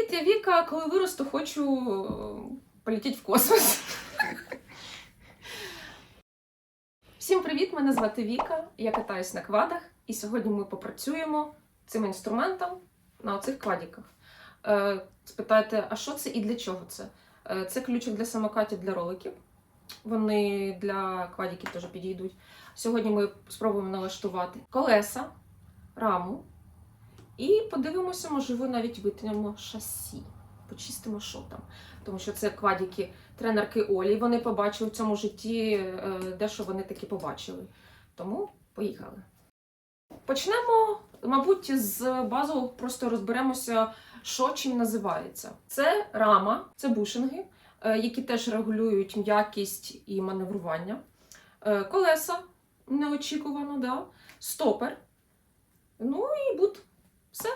Привіт, я Віка. Коли виросту, хочу е, полетіти в космос. Всім привіт! Мене звати Віка. Я катаюсь на квадах, і сьогодні ми попрацюємо цим інструментом на оцих квадіках. Е, спитаєте, а що це і для чого це? Е, це ключик для самокатів для роликів. Вони для квадіків теж підійдуть. Сьогодні ми спробуємо налаштувати колеса, раму. І подивимося, можливо, навіть витягнемо шасі, почистимо, що там. Тому що це квадіки тренерки Олі. Вони побачили в цьому житті, е, дещо вони таки побачили. Тому поїхали. Почнемо, мабуть, з базового, просто розберемося, що чим називається. Це рама, це бушинги, е, які теж регулюють м'якість і маневрування. Е, Колеса неочікувано, да. стопер. Ну і бут. Все,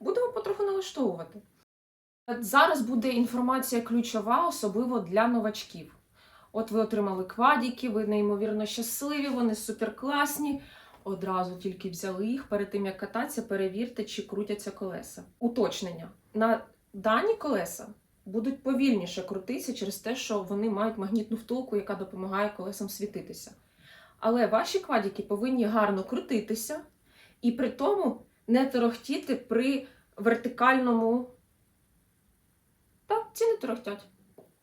будемо потроху налаштовувати. Зараз буде інформація ключова, особливо для новачків. От ви отримали квадіки, ви неймовірно щасливі, вони суперкласні. Одразу тільки взяли їх перед тим, як кататися, перевірте, чи крутяться колеса. Уточнення: на дані колеса будуть повільніше крутитися через те, що вони мають магнітну втулку, яка допомагає колесам світитися. Але ваші квадіки повинні гарно крутитися і при тому не торохтіти при вертикальному. Так, ці не торохтять.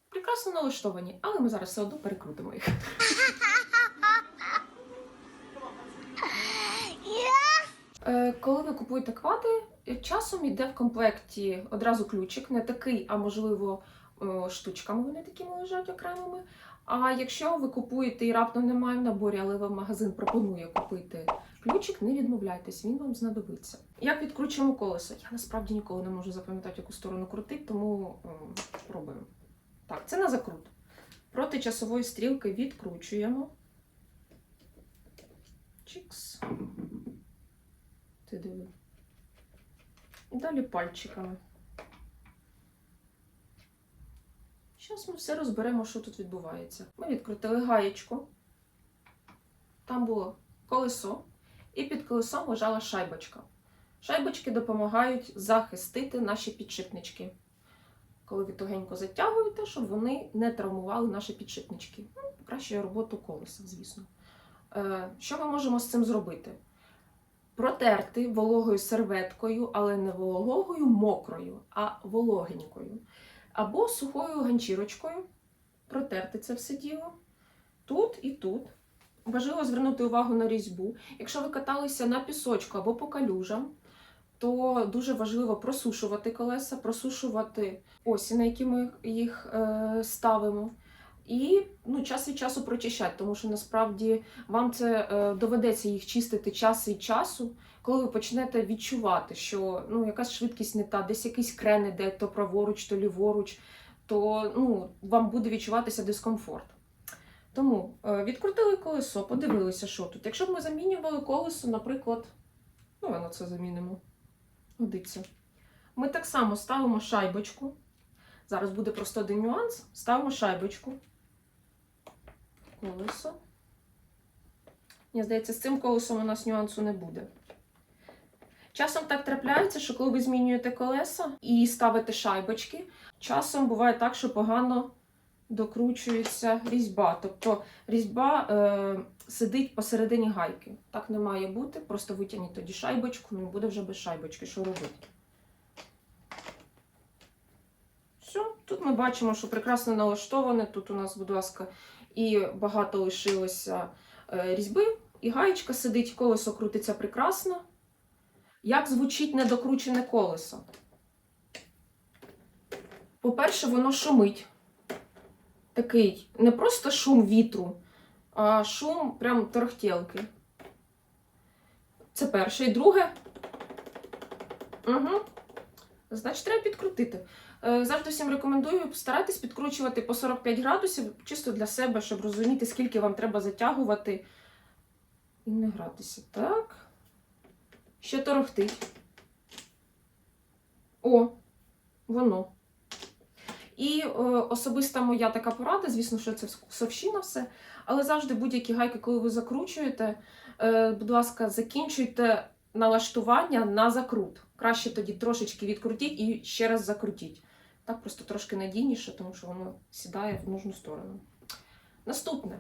Прекрасно налаштовані, але ми зараз все одно перекрутимо їх. Е, Коли ви купуєте квади, часом йде в комплекті одразу ключик, не такий, а можливо, штучками вони такими лежать окремими. А якщо ви купуєте і раптом немає в наборі, але вам магазин пропонує купити ключик, не відмовляйтесь, він вам знадобиться. Як відкручуємо колесо? Я насправді ніколи не можу запам'ятати, яку сторону крутить, тому м, пробуємо. Так, це на закрут. Проти часової стрілки відкручуємо. Чікс. Ти диви. І далі пальчиками. Зараз ми все розберемо, що тут відбувається. Ми відкрутили гаєчку. Там було колесо, і під колесом лежала шайбочка. Шайбочки допомагають захистити наші підшипнички. Коли ви тугенько затягуєте, щоб вони не травмували наші підшипнички. Ну, покращує роботу колеса, звісно. Е, Що ми можемо з цим зробити? Протерти вологою серветкою, але не вологою мокрою, а вологенькою. Або сухою ганчірочкою протерти це все діло. Тут і тут. Важливо звернути увагу на різьбу. Якщо ви каталися на пісочку або по калюжам, то дуже важливо просушувати колеса, просушувати осі, на які ми їх е, ставимо. І ну, час від часу прочищати, тому що насправді вам це е, доведеться їх чистити час від часу, коли ви почнете відчувати, що ну, якась швидкість не та, десь якийсь крен іде, то праворуч, то ліворуч, то ну, вам буде відчуватися дискомфорт. Тому е, відкрутили колесо, подивилися, що тут. Якщо б ми замінювали колесо, наприклад, ну, воно це замінимо. Годиться. Ми так само ставимо шайбочку. Зараз буде просто один нюанс. Ставимо шайбочку. Колесо. Мені здається, з цим колесом у нас нюансу не буде. Часом так трапляється, що коли ви змінюєте колеса і ставите шайбочки, часом буває так, що погано докручується різьба. Тобто різьба е, сидить посередині гайки. Так не має бути. Просто витягніть тоді шайбочку, ну буде вже без шайбочки. Що робити? Все, тут ми бачимо, що прекрасно налаштоване. Тут у нас, будь ласка, і багато лишилося е, різьби, і гаєчка сидить, колесо крутиться прекрасно. Як звучить недокручене колесо? По-перше, воно шумить. Такий не просто шум вітру, а шум прям торохтілки. Це перше. І друге. Угу. Значить, треба підкрутити. Е, Завжди всім рекомендую старайтесь підкручувати по 45 градусів, чисто для себе, щоб розуміти, скільки вам треба затягувати і не гратися. Так. Ще торохтить. О, воно. І е, особиста моя така порада, звісно, що це совщина все, але завжди будь-які гайки, коли ви закручуєте, е, будь ласка, закінчуйте налаштування на закрут. Краще тоді трошечки відкрутіть і ще раз закрутіть. Так просто трошки надійніше, тому що воно сідає в нужну сторону. Наступне.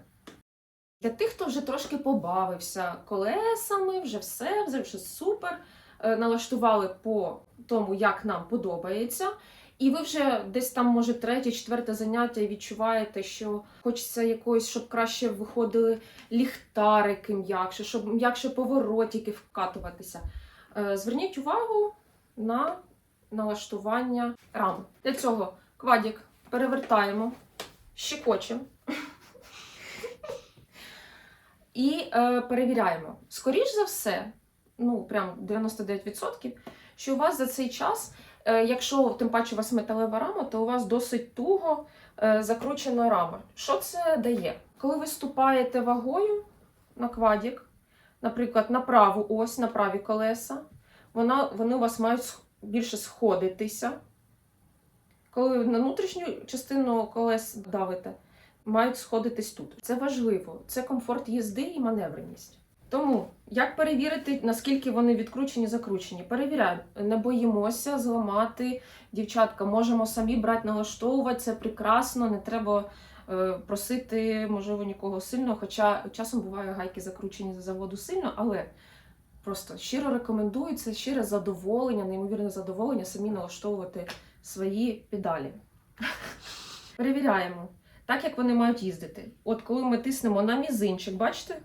Для тих, хто вже трошки побавився колесами, вже все, вже все супер. е, Налаштували по тому, як нам подобається. І ви вже десь там, може, третє, четверте заняття і відчуваєте, що хочеться якоїсь, щоб краще виходили ліхтарики м'якше, щоб м'якше поворотики вкатуватися. Е, Зверніть увагу на налаштування рами. Для цього квадік перевертаємо, щекочемо і е, перевіряємо. Скоріш за все, ну прям 99%, що у вас за цей час, якщо тим паче у вас металева рама, то у вас досить туго е, закручена рама. Що це дає? Коли ви ступаєте вагою на квадік, наприклад, на праву ось, на праві колеса, вона, вони у вас мають більше сходитися. Коли ви на внутрішню частину колес давите, мають сходитись тут. Це важливо, це комфорт їзди і маневреність. Тому як перевірити, наскільки вони відкручені, закручені? Перевіряємо, не боїмося зламати. Дівчатка, можемо самі брати, налаштовувати це прекрасно, не треба е, просити, можливо, нікого сильно. Хоча часом буває гайки закручені за заводу сильно, але просто щиро рекомендую це щире задоволення, неймовірне задоволення самі налаштовувати свої педалі. Перевіряємо, так як вони мають їздити. От коли ми тиснемо на мізинчик, бачите?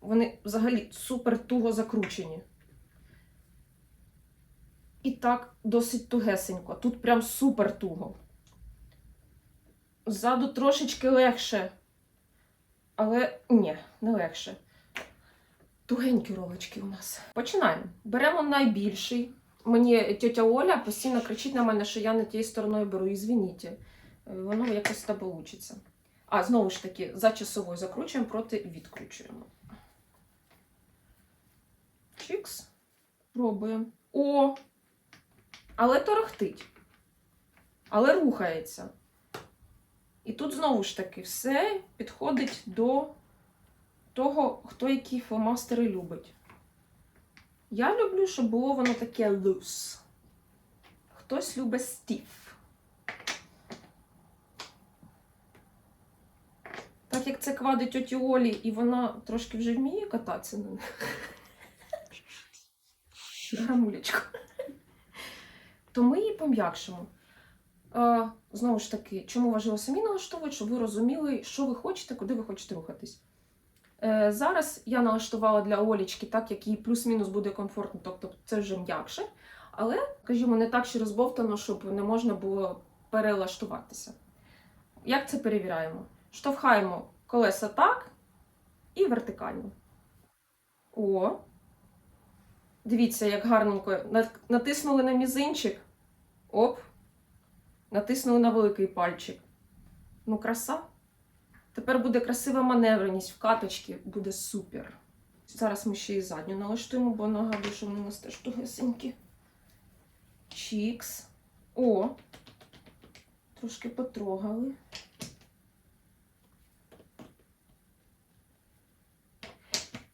Вони взагалі супер туго закручені. І так досить тугесенько. Тут прям супер туго. Ззаду трошечки легше. Але ні, не легше. Тугенькі ролочки у нас. Починаємо. Беремо найбільший. Мені тетя Оля постійно кричить на мене, що я не тією стороною беру. І звініть. Е, Воно якось та получиться. А, знову ж таки, за часовою закручуємо, проти відкручуємо. Чікс. Пробуємо. О! Але торохтить. Але рухається. І тут знову ж таки все підходить до того, хто які фломастери любить. Я люблю, щоб було воно таке loose. Хтось любить stiff. Так як це квади тьоті Олі, і вона трошки вже вміє кататися на них. Грамулечко. То ми її пом'якшимо. Е, знову ж таки, чому важливо самі налаштовувати, щоб ви розуміли, що ви хочете, куди ви хочете рухатись. Е, зараз я налаштувала для Олічки так, як їй плюс-мінус буде комфортно, тобто це вже м'якше. Але, скажімо, не так ще розбовтано, щоб не можна було перелаштуватися. Як це перевіряємо? Штовхаємо колеса так і вертикально. О. Дивіться, як гарненько. Натиснули на мізинчик. Оп. Натиснули на великий пальчик. Ну, краса. Тепер буде красива маневреність в каточки, буде супер. Зараз ми ще і задню налаштуємо, бо що вони у нас теж тугесенькі. Чікс. О! Трошки потрогали.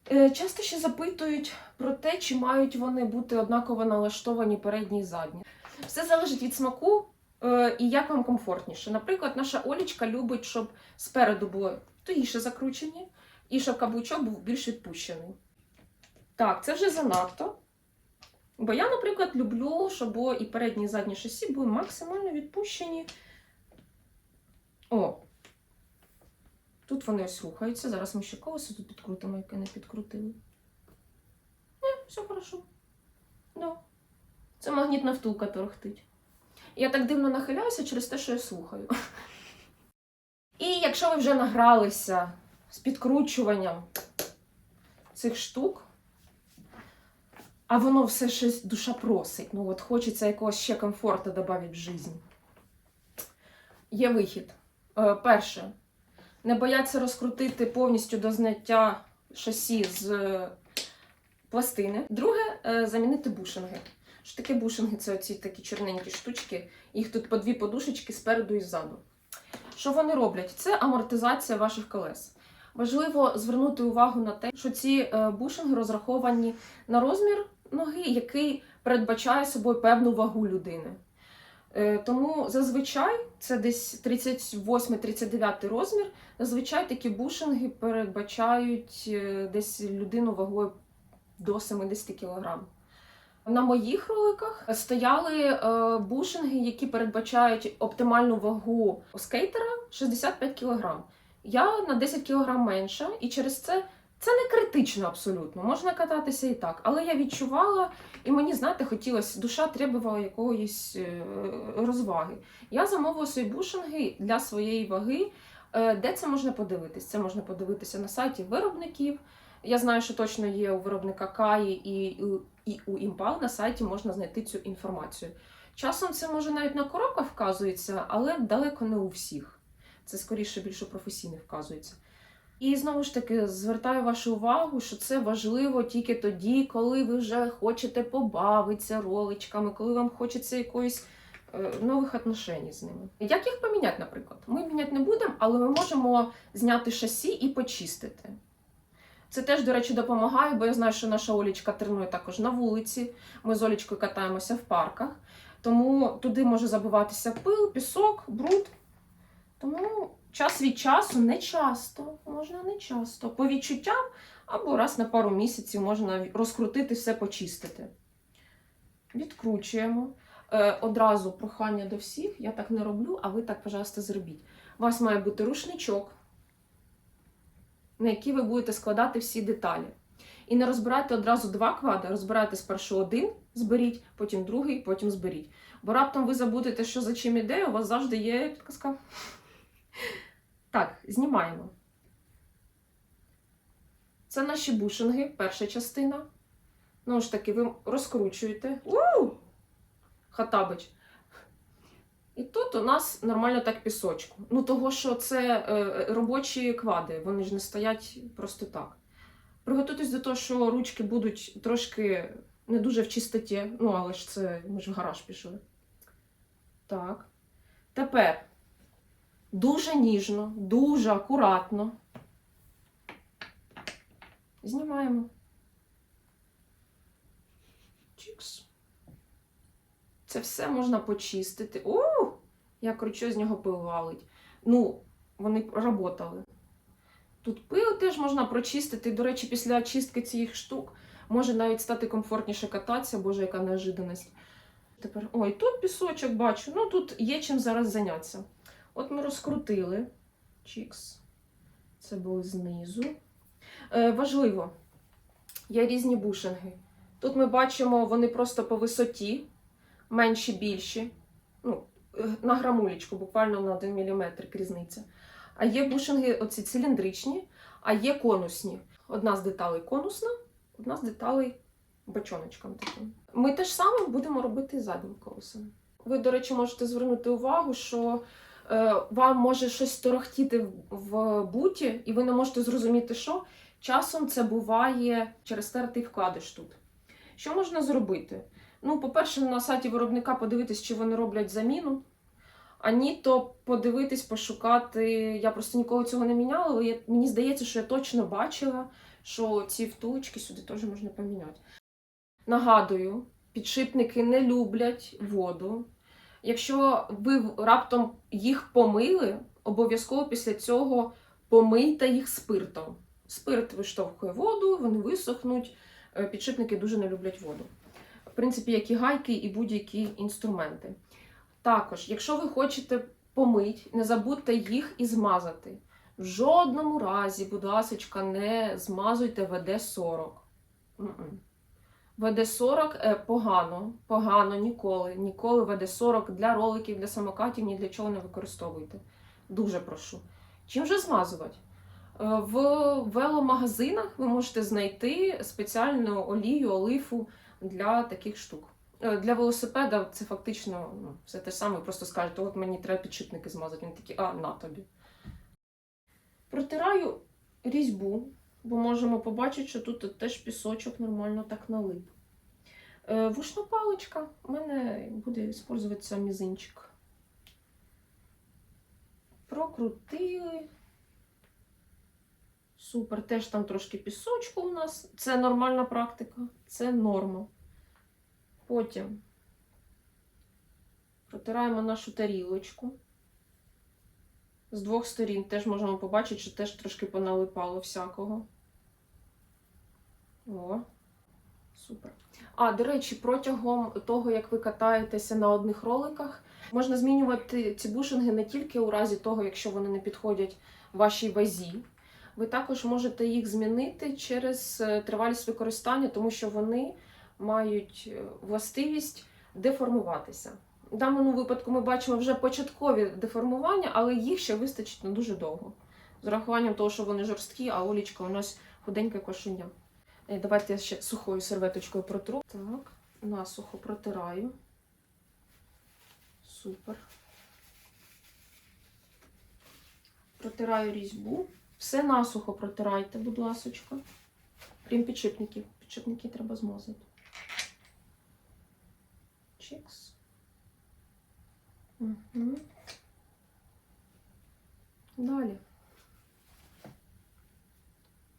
Часто ще запитують про те, чи мають вони бути однаково налаштовані передні і задні. Все залежить від смаку е, і як вам комфортніше. Наприклад, наша Олічка любить, щоб спереду було тугіше закручені, і щоб каблучок був більш відпущений. Так, це вже занадто. Бо я, наприклад, люблю, щоб і передні, і задні шасі були максимально відпущені. О, Тут вони ось рухаються. Зараз ми ще колесо тут підкрутимо, яке не підкрутили. Не, все хорошо. Да. Це магнітна втулка торохтить. Я так дивно нахиляюся через те, що я слухаю. І якщо ви вже награлися з підкручуванням цих штук, а воно все щось душа просить. Ну от хочеться якогось ще комфорту додати в життя. Є вихід. Е, Перше, не бояться розкрутити повністю до зняття шасі з е, пластини. Друге, е, замінити бушинги. Що таке бушинги? Це оці такі чорненькі штучки. Їх тут по дві подушечки спереду і ззаду. Що вони роблять? Це амортизація ваших колес. Важливо звернути увагу на те, що ці е, бушинги розраховані на розмір ноги, який передбачає собою певну вагу людини. Е, Тому зазвичай це десь 38-39 розмір. Зазвичай такі бушинги передбачають е, десь людину вагою до 70 кг. На моїх роликах стояли е, бушинги, які передбачають оптимальну вагу скейтера 65 кг. Я на 10 кг менша, і через це це не критично абсолютно. Можна кататися і так. Але я відчувала, і мені, знаєте, хотілося, душа требувала якоїсь е, розваги. Я замовила свої бушинги для своєї ваги. Е, Де це можна подивитись? Це можна подивитися на сайті виробників. Я знаю, що точно є у виробника Каї і, і у Імпал на сайті можна знайти цю інформацію. Часом це може навіть на коробках вказується, але далеко не у всіх. Це скоріше більше професійних вказується. І знову ж таки звертаю вашу увагу, що це важливо тільки тоді, коли ви вже хочете побавитися роличками, коли вам хочеться якоїсь е, нових отношень з ними. Як їх поміняти, наприклад? Ми міняти не будемо, але ми можемо зняти шасі і почистити. Це теж, до речі, допомагає, бо я знаю, що наша Олічка тренує також на вулиці. Ми з Олічкою катаємося в парках. Тому туди може забиватися пил, пісок, бруд. Тому час від часу не часто, можна не часто. По відчуттям або раз на пару місяців можна розкрутити все, почистити. Відкручуємо. Е, одразу прохання до всіх, я так не роблю, а ви так, пожалуйста, зробіть. У вас має бути рушничок, на який ви будете складати всі деталі. І не розбирайте одразу два квади, розбирайте спершу один, зберіть, потім другий, потім зберіть. Бо раптом ви забудете, що за чим іде, у вас завжди є підказка. Так, знімаємо. Це наші бушинги, перша частина. Ну ж таки, ви розкручуєте. У! Хатабич. І тут у нас нормально так пісочку. Ну, того, що це е, робочі квади, вони ж не стоять просто так. Приготуйтесь до того, що ручки будуть трошки не дуже в чистоті. Ну, але ж це ми ж в гараж пішли. Так. Тепер дуже ніжно, дуже акуратно. Знімаємо. Чікс. Це все можна почистити. У! Як кручу, з нього пил валить. Ну, вони проработали. Тут пил теж можна прочистити. До речі, після очистки цих штук може навіть стати комфортніше кататися, боже, яка неожиданність. Тепер, ой, тут пісочок бачу. Ну тут є чим зараз зайнятися. От ми розкрутили. Чікс. Це було знизу. Е, важливо, є різні бушинги. Тут ми бачимо, вони просто по висоті, менші, більші. Ну, е, на грамулечку, буквально на 1 мм різниця. А є бушинги оці циліндричні, а є конусні. Одна з деталей конусна, одна з деталей бочоночком таким. Ми те ж саме будемо робити заднім колесом. Ви, до речі, можете звернути увагу, що вам може щось торохтіти в, буті, і ви не можете зрозуміти, що. Часом це буває через тертий вкладиш тут. Що можна зробити? Ну, по-перше, на сайті виробника подивитись, чи вони роблять заміну. А ні, то подивитись, пошукати. Я просто ніколи цього не міняла, але мені здається, що я точно бачила, що ці втулочки сюди теж можна поміняти. Нагадую, підшипники не люблять воду. Якщо ви раптом їх помили, обов'язково після цього помийте їх спиртом. Спирт виштовхує воду, вони висохнуть. Е, Підшипники дуже не люблять воду. В принципі, як і гайки, і будь-які інструменти. Також, якщо ви хочете помить, не забудьте їх і змазати. В жодному разі, будь ласка, не змазуйте ВД-40. М-м. ВД-40 е, погано, погано ніколи. Ніколи ВД-40 для роликів, для самокатів, ні для чого не використовуйте. Дуже прошу. Чим же змазувати? Е, В веломагазинах ви можете знайти спеціальну олію, олифу для таких штук. Е, Для велосипеда це фактично ну, все те саме, просто скажете, от мені треба підшипники змазати. Він такий, а на тобі. Протираю різьбу, бо можемо побачити, що тут теж пісочок нормально так налип. Е, Вушна паличка. У мене буде використовуватися мізинчик. Прокрутили. Супер, теж там трошки пісочку у нас. Це нормальна практика, це норма. Потім протираємо нашу тарілочку. З двох сторін теж можемо побачити, що теж трошки поналипало всякого. О, супер. А, до речі, протягом того, як ви катаєтеся на одних роликах, можна змінювати ці бушинги не тільки у разі того, якщо вони не підходять вашій вазі. Ви також можете їх змінити через е, тривалість використання, тому що вони мають е, властивість деформуватися. В даному випадку ми бачимо вже початкові деформування, але їх ще вистачить на дуже довго. З урахуванням того, що вони жорсткі, а олічка у нас худеньке кошеня. Е, Давайте я ще сухою серветочкою протру. Так, насухо протираю. Супер. Протираю різьбу. Все насухо протирайте, будь ласочка. Крім підшипників. Підшипники треба змазати. Чікс. Угу. Далі.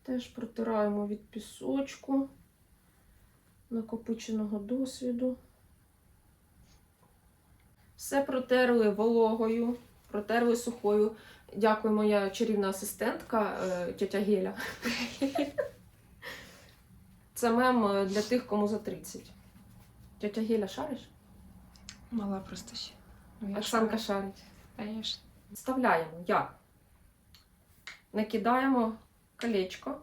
Теж протираємо від пісочку, накопиченого досвіду. Все протерли вологою, протерли сухою. Дякую, моя чарівна асистентка, е, тетя Геля. Це мем е, для тих, кому за 30. Тетя Геля шариш? Мала просто ще. Ну, Оксанка шарить. Конечно. Вставляємо як? Накидаємо колечко.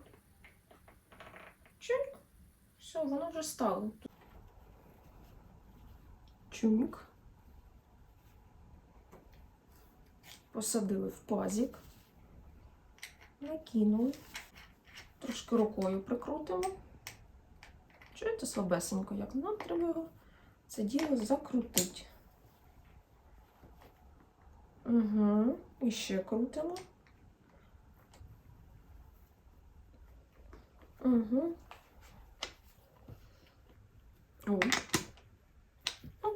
Чик. Все, воно вже стало. Чумік. Посадили в пазик. Накинули. Трошки рукою прикрутимо. Чуєте слабесенько, як нам треба його це діло закрутити. Угу. І ще крутимо. Угу. О. О.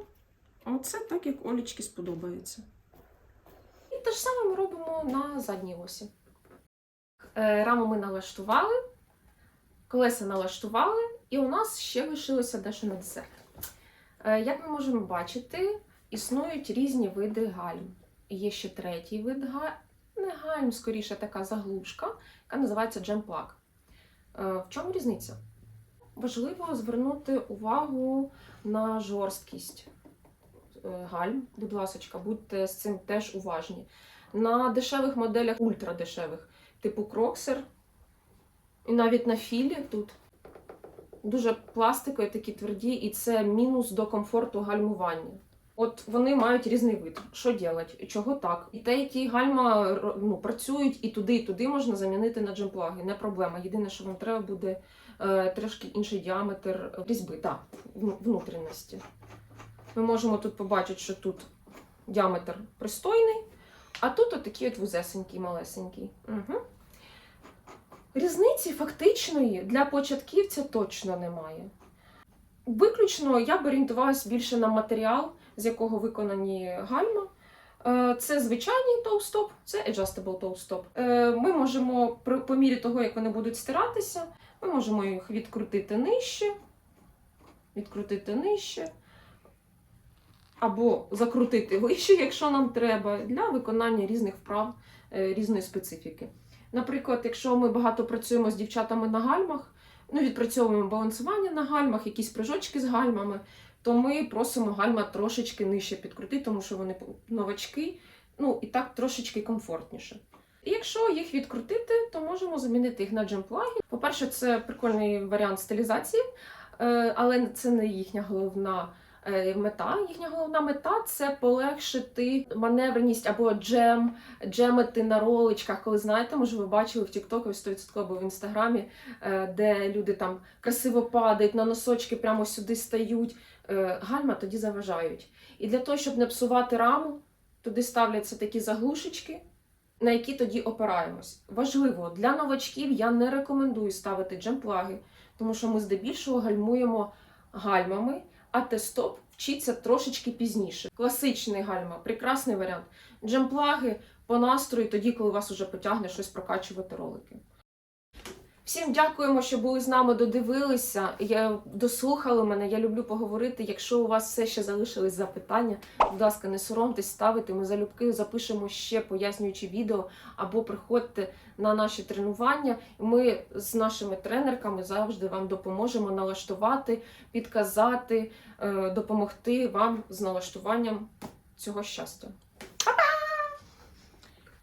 Оце так, як Олічки сподобається. І те ж саме ми робимо на задній осі. Е, раму ми налаштували, колеса налаштували, і у нас ще лишилося дещо на десерт. Е, як ми можемо бачити, існують різні види гальм. Є ще третій вид гальм, не гальм, скоріше така заглушка, яка називається джемплак. Е, В чому різниця? Важливо звернути увагу на жорсткість е, гальм. Будь ласка, будьте з цим теж уважні. На дешевих моделях, ультрадешевих, типу Кроксер, і навіть на філі тут дуже пластикові, такі тверді, і це мінус до комфорту гальмування. От вони мають різний вид. Що робити? Чого так? І те, які гальма ну, працюють і туди, і туди можна замінити на джемплаги. Не проблема. Єдине, що вам треба буде е, трошки інший діаметр різьби, так, вну- внутрішності. Ми можемо тут побачити, що тут діаметр пристойний, а тут отакий от вузесенький, малесенький. Угу. Різниці фактичної для початківця точно немає. Виключно я б орієнтувалась більше на матеріал, з якого виконані гальма. Е, Це звичайний тоустоп, це adjustable тоустоп. Ми можемо по мірі того, як вони будуть стиратися, ми можемо їх відкрутити нижче, відкрутити нижче, або закрутити вище, якщо нам треба, для виконання різних вправ е, різної специфіки. Наприклад, якщо ми багато працюємо з дівчатами на гальмах, ну, відпрацьовуємо балансування на гальмах, якісь прыжочки з гальмами, то ми просимо гальма трошечки нижче підкрутити, тому що вони новачки, ну і так трошечки комфортніше. І якщо їх відкрутити, то можемо замінити їх на джемплаги. По-перше, це прикольний варіант стилізації, е, але це не їхня головна мета. Їхня головна мета це полегшити маневреність або джем, джемити на роличках. Коли знаєте, може, ви бачили в TikTok 100% або в інстаграмі, е, де люди там красиво падають, на носочки прямо сюди стають. Е, Гальма тоді заважають. І для того, щоб не псувати раму, туди ставляться такі заглушечки, на які тоді опираємось. Важливо, для новачків я не рекомендую ставити джемплаги, тому що ми здебільшого гальмуємо гальмами, а тестоп вчиться трошечки пізніше. Класичний гальма прекрасний варіант. Джемплаги по настрою тоді, коли вас уже потягне щось прокачувати ролики. Всім дякуємо, що були з нами, додивилися. Я дослухали мене. Я люблю поговорити. Якщо у вас все ще залишились запитання, будь ласка, не соромтесь ставити. Ми залюбки запишемо ще пояснюючі відео або приходьте на наші тренування. Ми з нашими тренерками завжди вам допоможемо налаштувати, підказати, е, допомогти вам з налаштуванням цього щастя.